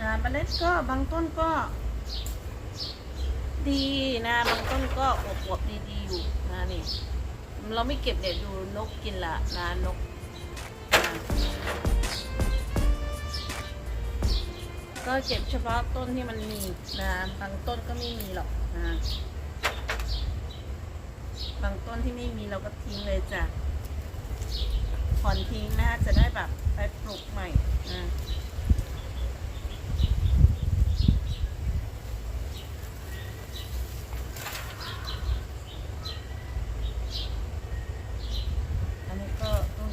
นะเมล็ดก็บางต้นก็ ดีนะบางต้นก็อวบๆดีๆอยู่นะนี่เราไม่เก็บเดี๋ยวดูนกกินละนะนกก็เก็บเฉพาะต้นที่มันมีนะบางต้นก็ไม่มีหรอกนะบางต้นที่ไม่มีเราก็ทิ้งเลยจ้ะถอนทิ้งนะจะได้แบบไปปลูกใหม่นะ อันนี้ก็ต้อง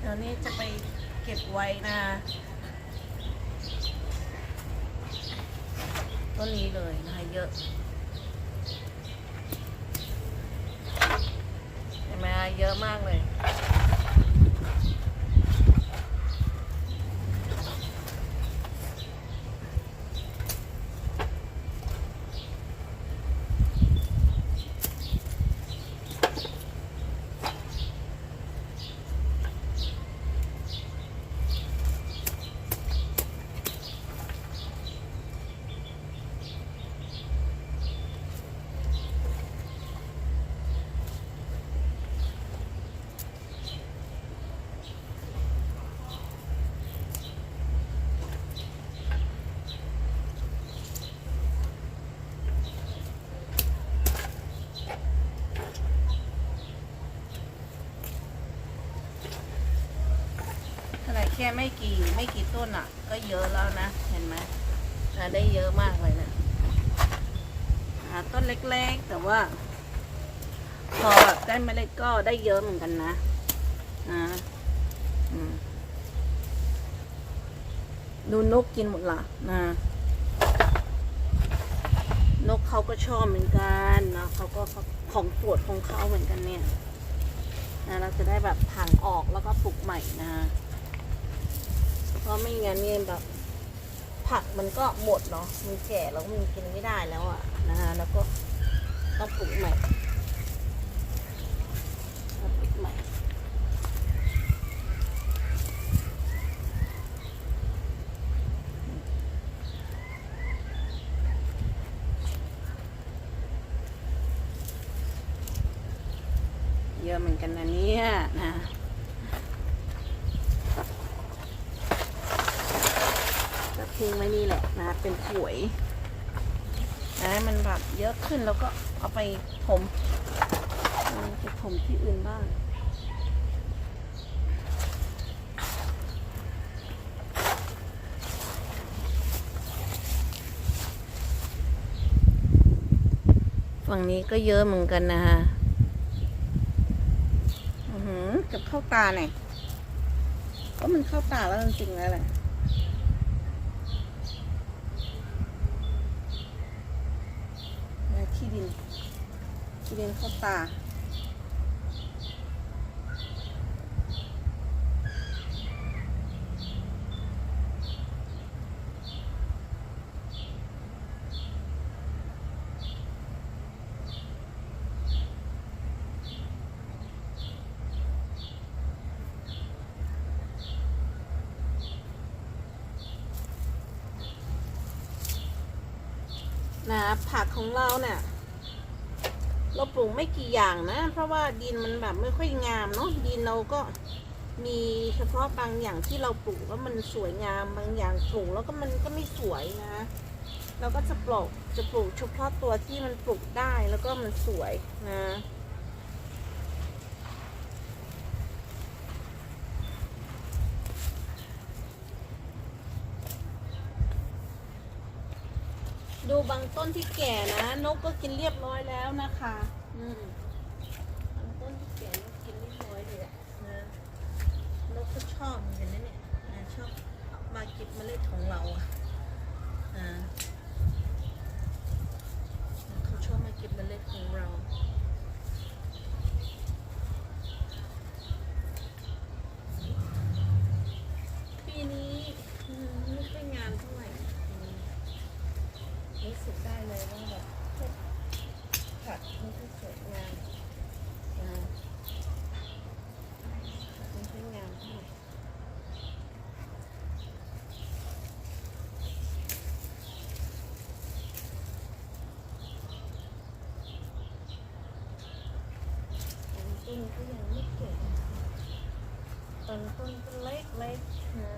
เดี๋ยว นี้จะไปเก็บไว้นะต้นนี้เลยนะคะเยอะเห็นไหมคะเยอะมากเลย ขนาด แค่ไม่กี่ไม่กี่ต้นอะ ก็เยอะแล้วนะ เห็นไหมได้เยอะมากเลยนะต้นเล็กๆ แต่ว่า พอแบบได้เมล็ดก็ได้เยอะเหมือนกันนะนะดูนกกินหมดละนะนกเขาก็ชอบเหมือนกันนะเขาก็ของโปรดของเขาเหมือนกันเนี่ยนะเราจะได้แบบถางออกแล้วก็ปลูกใหม่นะ เพราะไม่งั้นเนี่ยแบบผักมันก็หมดเนาะมันแก่แล้วมันกินไม่ได้แล้วอะนะฮะแล้วก็ต้องปลูกใหม่ต้องปลูกใหม่ เยอะเหมือนกันนะเนี่ยนะ จะทิ้งไว้นี่แหละนะ เป็นผวยนะให้มันแบบเยอะขึ้นแล้วก็เอาไปถมเอาไปถมที่อื่นบ้าง ฝั่งนี้ก็เยอะเหมือนกันนะฮะอือหือเกับเข้าตาหน่อยก็มันเข้าตาแล้วจริงๆแล้วแหละนะขี้ดินขี้ดินเข้าตา นะผักของเราเนี่ยเราปลูกไม่กี่อย่างนะ เพราะว่าดินมันแบบไม่ค่อยงามเนาะดินเราก็มีเฉพาะบางอย่างที่เราปลูกแล้วมันสวยงามบางอย่างปลูกแล้วก็มันก็ไม่สวยนะ เราก็จะปลูกจะปลูกเฉพาะตัวที่มันปลูกได้แล้วก็มันสวยนะ ดูบางต้นที่แก่นะ นกก็กินเรียบร้อยแล้วนะคะอืมบางต้นที่แก่นกกินเรียบร้อยเลยอะนะนกก็ชอบเห็นไหมเนี่ยนะชอบมาเก็บเมล็ดของเราอะอ่าเขาชอบมาเก็บเมล็ดของเรา ปีนี้อืมไม่ค่อยงามเท่าไหร่อืมรู้สึกได้เลยว่าแบบพวกผักไม่ค่อยสวยงามอ่าไม่ค่อยงามเท่าไหร่บางต้นก็ยังไม่เก่ง ตอนต้นก็ เล็กๆนะ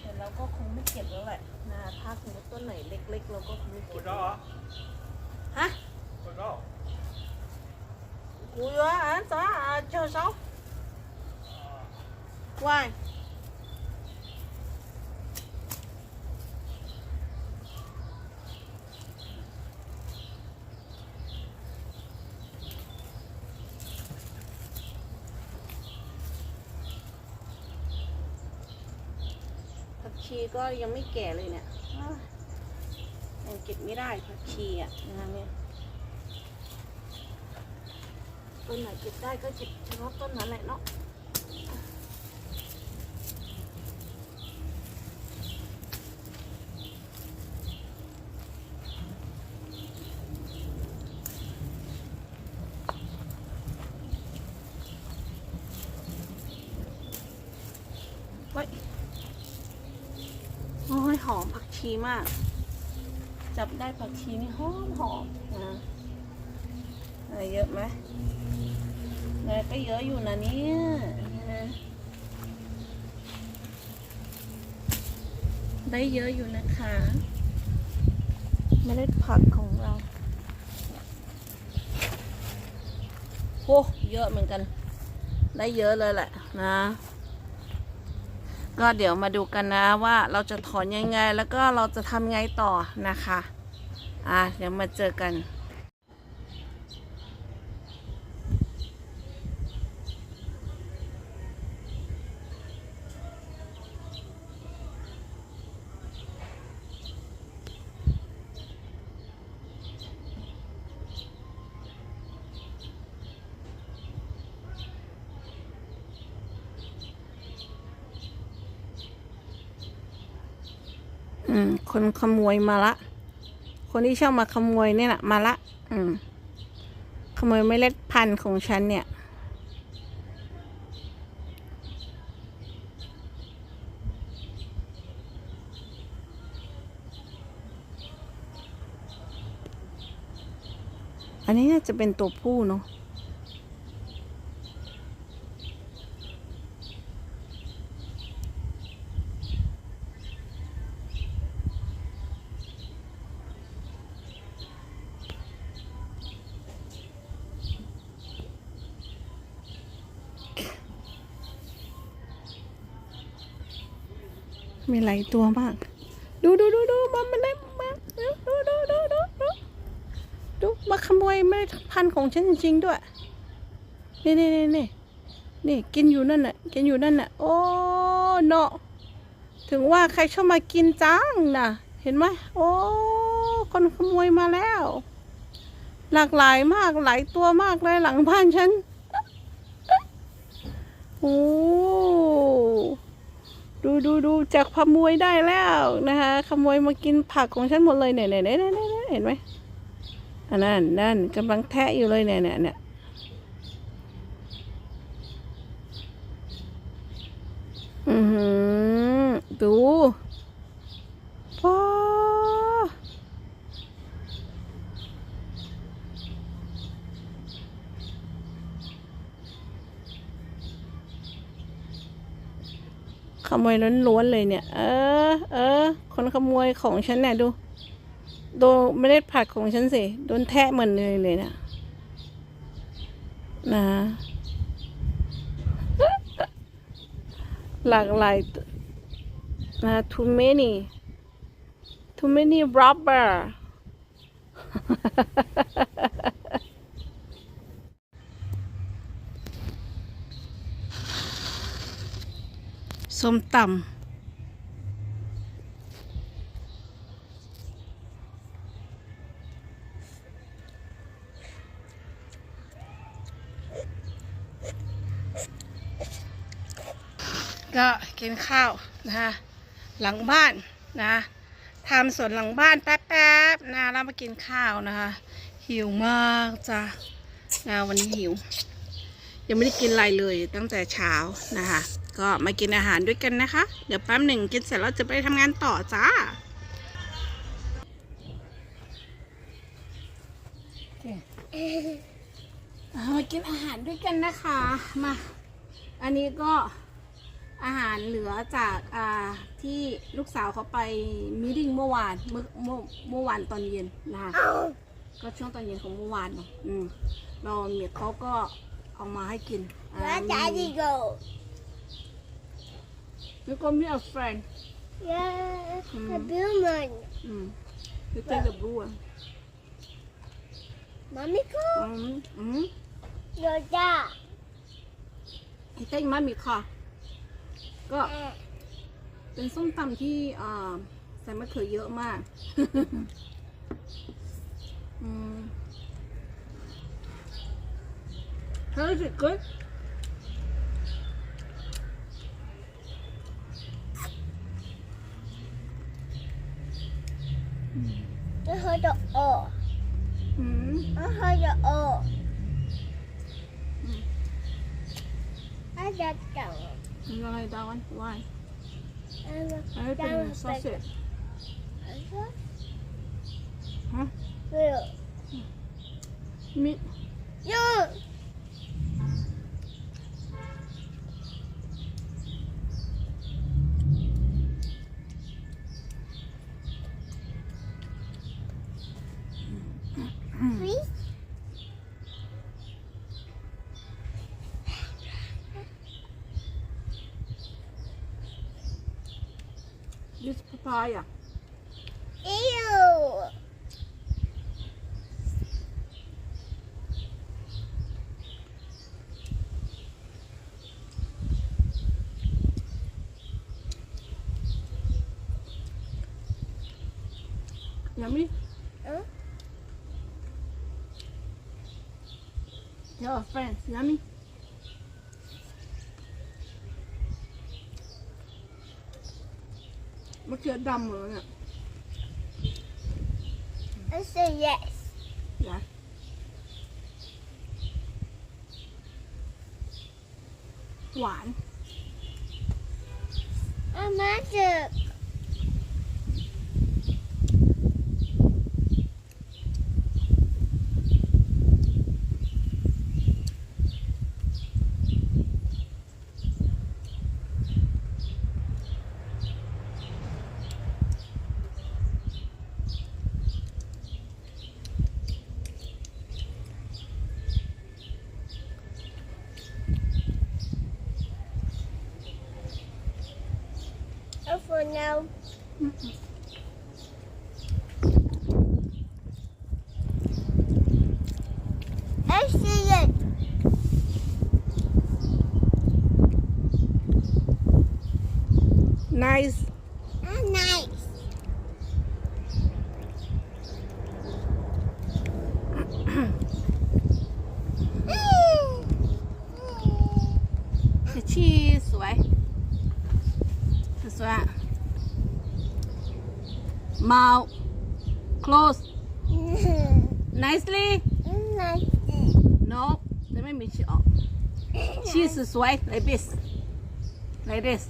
แต่เราก็คงไม่เก็บแล้วแหละนะถ้าสมมติต้นไหนเล็ก ๆ เราก็คงไม่เก็บแล้วฮะ Goddag. กูอยู่อะจ้าเจ้าสาววายผัก ชีก็ยังไม่แก่เลยเนี่ยอ้าวยังเก็บไม่ได้ผักชีอะนะเนี่ยต้นไหนเก็บได้ก็เก็บเฉพาะต้นนั้นแหละเนาะ โอ้ยหอมผักชีมาก จับได้ผักชีนี่หอมหอมนะอะไรเยอะไหมเนยก็เยอะอยู่นะเนี่ยนะได้เยอะอยู่นะคะเมล็ดผักของเราโอ้เยอะเหมือนกัน ได้เยอะเลยแหละนะ ก็เดี๋ยวมาดูกันนะว่าเราจะถอนยังไง แล้วก็เราจะทำไงต่อนะคะ อะเดี๋ยวมาเจอกัน อืม คนขโมยมาละ คนที่ชอบมาขโมยเนี่ยนะมาละ อืม ขโมยเมล็ดพันธุ์ของฉันเนี่ย อันนี้น่าจะเป็นตัวผู้เนาะ หลายตัวมาก ดูดูดูดูมันมันได้มาดูดูดูดูดูดูมาขโมยเมล็ดพันธุ์ของฉันจริงๆด้วย นี่นี่นี่นี่นี่กินอยู่นั่นน่ะ กินอยู่นั่นน่ะ โอ้เนาะถึงว่าใครชอบมากินจังนะเห็นไหมโอ้คนขโมยมาแล้ว หลากหลายมากหลายตัวมากเลยหลังบ้านฉัน โอ้ ดูดูดูจากขโมยได้แล้วนะคะขโมยมากินผักของฉันหมดเลยเนี่ยเนี่ยเนี่ยเนี่ยเห็นไหมอันนั้นนั่นกำลังแทะอยู่เลยเนี่ยเนี่ยเนี่ยอือหือดูว้า ขโมยล้วนๆเลยเนี่ย เออ เออ คนขโมยของฉันเนี่ยดู โดนเมล็ดผักของฉันสิ โดนแทะเหมือนเลยเลยเนะนะ หลากหลายนะ too many too many rubber ส้มตำก็กินข้าวนะคะหลังบ้านนะทำสวนหลังบ้านแป๊บๆนะแล้วมากินข้าวนะคะ หิวมากจ้ะนะวันนี้หิว ยังไม่ได้กินอะไรเลยตั้งแต่เช้านะคะ ก็มากินอาหารด้วยกันนะคะ เดี๋ยวแป๊บหนึ่งกินเสร็จแล้วจะไปทำงานต่อจ้าเอามากินอาหารด้วยกันนะคะ มา อันนี้ก็อาหารเหลือจากอ่าที่ลูกสาวเขาไปมีดิ้งเมื่อวานเมื่อเมื่อเมื่อวานตอนเย็นนะคะก็ช่วงตอนเย็นของเมื่อวานเนาะอืมเราเมียเขาก็เอามาให้กินอ่า Where Daddy go? แล้วก็มี a friend Yeah, Hmm. a blue man. อืม you take the blue one Mommy go? อืมอืม Your dad. you take mommy ค่ะก็เป็นส้มตำที่อ่าใส่มะเขือเยอะมาก อืม How is it good? I heard the O. อืม I heard the O. Hmm. I just down. ยังไงดาวัน why I'm อันนี้ เ啊呀。 มะเขือดำเหรอเนี่ย I say yes. อย่าหวาน I'm magic. And for now, I see it. nice Ah, nice. cheese สวยสวย mouth close nicely nice. no จะไม่มีชีออก cheese สวย like this like this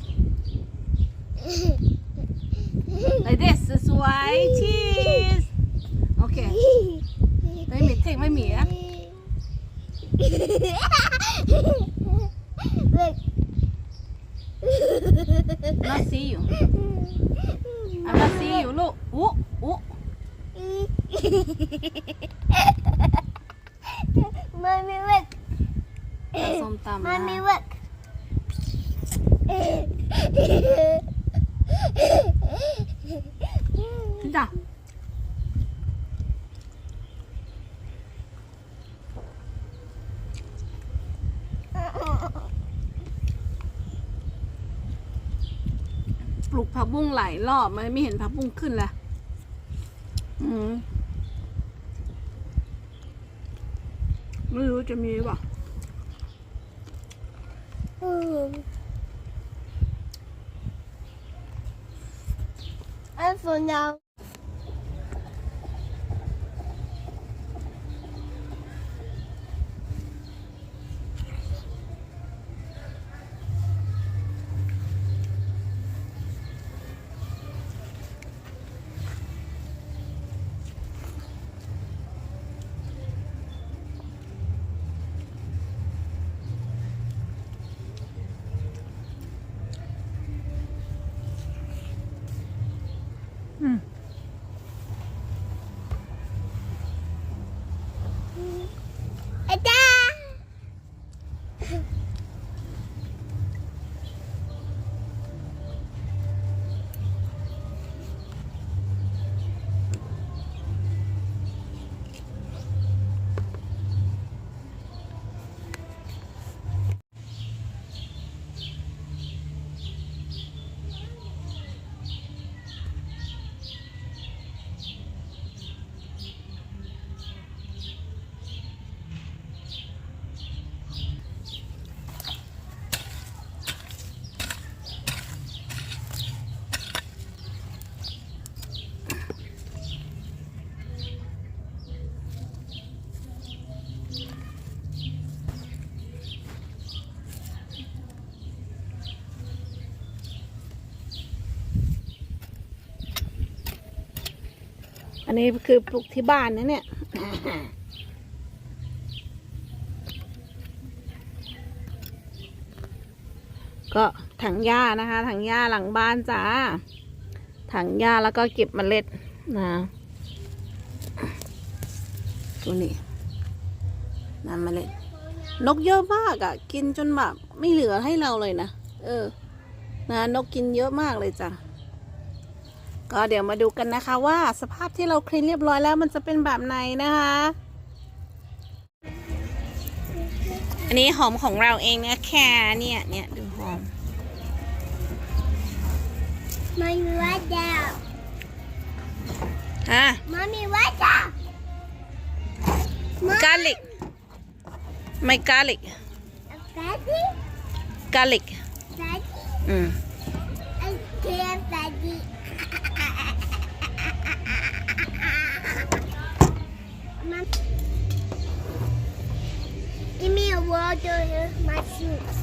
like this สวย cheese โอเคไม่มีเทคไม่มีนะ Look. not see you I'm not see you ลูกอู้อู้ Mommy, look. ส้มตำนะ Mommy, look. จ้ะ ผักบุ้งหลายรอบมันไม่เห็นผักบุ้งขึ้นเลยอืมไม่รู้จะมีหรือเปล่าอืมไอ้ฝนยาว อันนี้คือปลูกที่บ้านนะเนี่ยก็ถังหญ้านะคะ ถังหญ้าหลังบ้านจ้า ถังหญ้าแล้วก็เก็บเมล็ดนะตัวนี้น้ำเมล็ด นกเยอะมากอะ่ะ กินจนแบบไม่เหลือให้เราเลยนะ เออ นะนกกินเยอะมากเลยจ้ะ ก็เดี๋ยวมาดูกันนะคะว่าสภาพที่เราคลีนเรียบร้อยแล้วมันจะเป็นแบบไหนนะคะ อันนี้หอมของเราเองนะแค่เนี่ยเนี่ยดูหอม Mommy, what down? ฮะ Mommy, what down? กาลิกไม่กาลิก Daddy? กาลิก Daddy? อืม I can't, Give me a water in my shoe.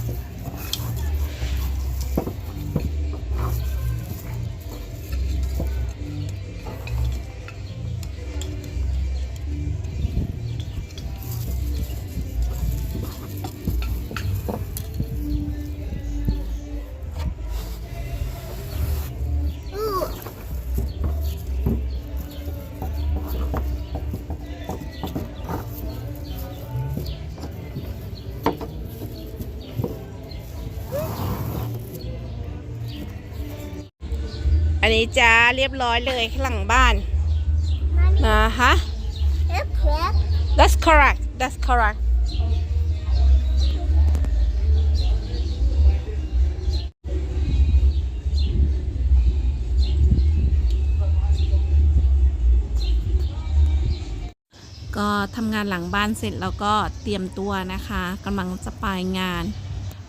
จ้าเรียบร้อยเลยข้างหลังบ้าน Mommy, นะฮะ it's crack. that's correct that's correct ก็ทำงานหลังบ้านเสร็จแล้วก็เตรียมตัวนะคะกำลังจะไปงาน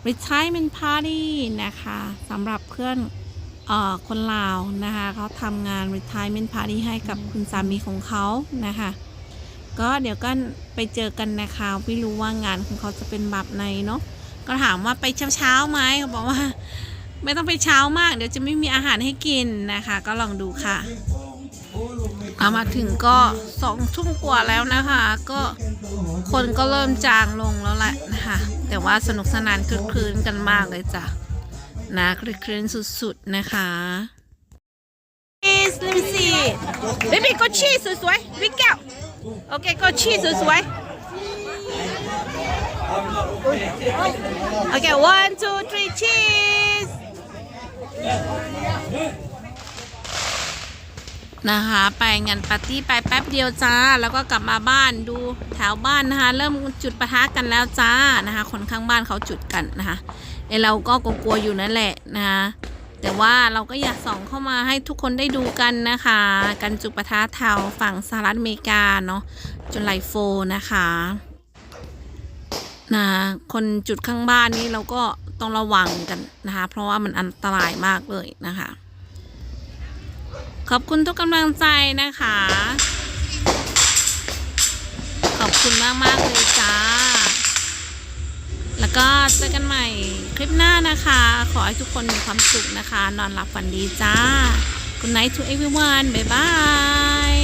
retirement party นะคะสำหรับเพื่อนเอ่อ คนลาวนะคะเขาทำงาน retirement party ให้กับคุณสามีของเขานะคะก็เดี๋ยวก็ไปเจอกันนะคะไม่รู้ว่างานของเขาจะเป็นแบบไหนเนาะก็ถามว่าไปเช้าเช้าๆไหมเขาบอกว่า ไม่ต้องไปเช้ามาก เดี๋ยวจะไม่มีอาหารให้กินนะคะ ก็ลองดูค่ะเอามาถึงก็สองทุ่มกว่าแล้วนะคะ ก็คนก็เริ่มจางลงแล้วแหละนะคะแต่ว่าสนุกสนานคลึกคลื้นกันมากเลยจ้ะ นะคลึกครื้นสุดๆนะคะ Please ซีด me see baby กดชีสสวยๆวิกเกลโอเคกดชีสสวยๆโอเค one two three cheese นะคะ ไปงานปาร์ตี้ไปแป๊บเดียวจ้า แล้วก็กลับมาบ้านดูแถวบ้านนะคะ เริ่มจุดประทัดกันแล้วจ้านะคะ คนข้างบ้านเขาจุดกันนะคะไอเราก็กลัวๆอยู่นั่นแหละนะคะแต่ว่าเราก็อยากส่องเข้ามาให้ทุกคนได้ดูกันนะคะ กันจุดประทัดแถวฝั่งสหรัฐอเมริกาเนาะจนไลโฟนะคะนะคนจุดข้างบ้านนี้เราก็ต้องระวังกันนะคะ เพราะว่ามันอันตรายมากเลยนะคะ ขอบคุณทุกกำลังใจนะคะ ขอบคุณมากมากเลยจ้า แล้วก็เจอกันใหม่คลิปหน้านะคะ ขอให้ทุกคนมีความสุขนะคะ นอนหลับฝันดีจ้า Good night to everyone บ๊ายบาย